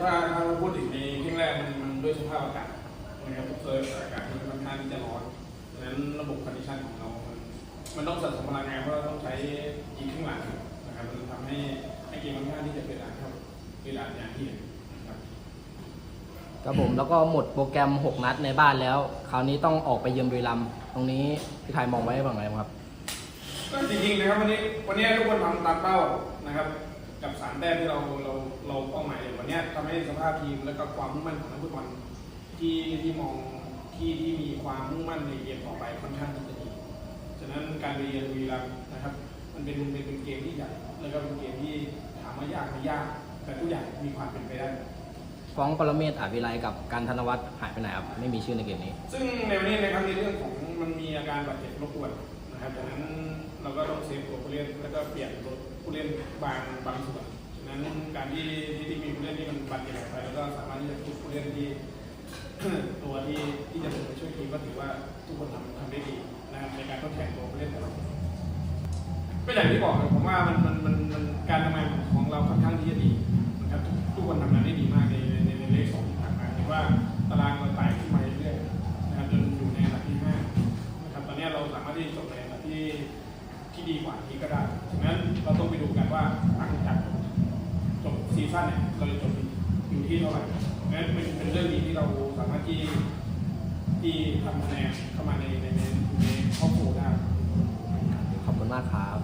ถ้าถ้าเราพูดถึงในครึ่งแรกมันมันด้วยสภาพอากาศนะครับเจออากาศที่ค่อนข้างที่จะร้อนดังนั้นระบบคอนดิชันของเรา มันมันต้องสะสมพลังงานเพราะเราต้องใช้ยิงครึ่งหลังนะครับมันทำให้ให้เกมค่อนข้างที่จะเป็นอ่านครับเป็นอ่านอย่างที่เห็นนะครับครับผมแล้วก็หมดโปรแกรม 6 นัดในบ้านแล้ว คราวนี้ต้องออกไปเยือนบุรีรัมย์ตรงนี้พี่ไทยมองไว้ว่าไงบ้างครับก็จริงๆนะครับวันนี้วันนี้ทุกคนทำตามเป้านะครับ กับสามแต้มที่เราเราเราเป้าหมายเลยวันนี้ทำให้สภาพทีมและก็ความมุ่งมั่นของนักฟุตบอลที่ที่มองที่ที่มีความมุ่งมั่นในเกมต่อไปค่อนข้างที่จะดีฉะนั้นการไปเยือนบุรีรัมย์นะครับ มันเป็นเป็นเป็นเกมที่ใหญ่แล้วก็เป็นเกมที่ถามว่ายากไม่ยาก แต่ทุกอย่างมีความเป็นไปได้ฟ้องปรเมศอาจวิไลกับการธนวัฒน์หายไปไหนครับไม่มีชื่อในเกมนี้ ซึ่งในวันนี้นะครับในเรื่องของมันมีอาการบาดเจ็บรบกวนนะครับดังนั้นเราก็ต้องเซฟตัวผู้เล่นแล้วก็เปลี่ยนตัว ผู้เล่นบางบางส่วนฉะนั้นการที่ที่ที่มีผู้เล่นที่มันบาดเจ็บไปแล้วก็สามารถที่จะทุกผู้เล่นที่ ตัวที่ที่จะลงไปช่วยทีมก็ถือว่าทุกคนทำทำได้ดีนะครับในการทดแทนตัวผู้เล่นแต่ละคนก็อย่างที่บอกผมว่ามันมันมันมันการทำงานของเราค่อนข้างที่จะดีนะครับทุกทุกคนทำงานได้ดีมากในในในเลขสองที่ผ่านมาเห็นว่าตารางเราไต่ขึ้นมาเรื่อยๆนะครับจนอยู่ในอันดับที่ห้านะครับตอนนี้เราสามารถที่จะจบในอันดับที่ ที่ดีกว่านี้ก็ได้ฉะนั้นเราต้องไปดูกันว่าหลังจากจบซีซั่นเนี่ยเราจะจบอยู่ที่เท่าไหร่นั้นเป็นเป็นเรื่องดีที่เราสามารถที่ที่ทำคะแนนเข้ามาในในในในครอบครัวได้ขอบคุณมากครับ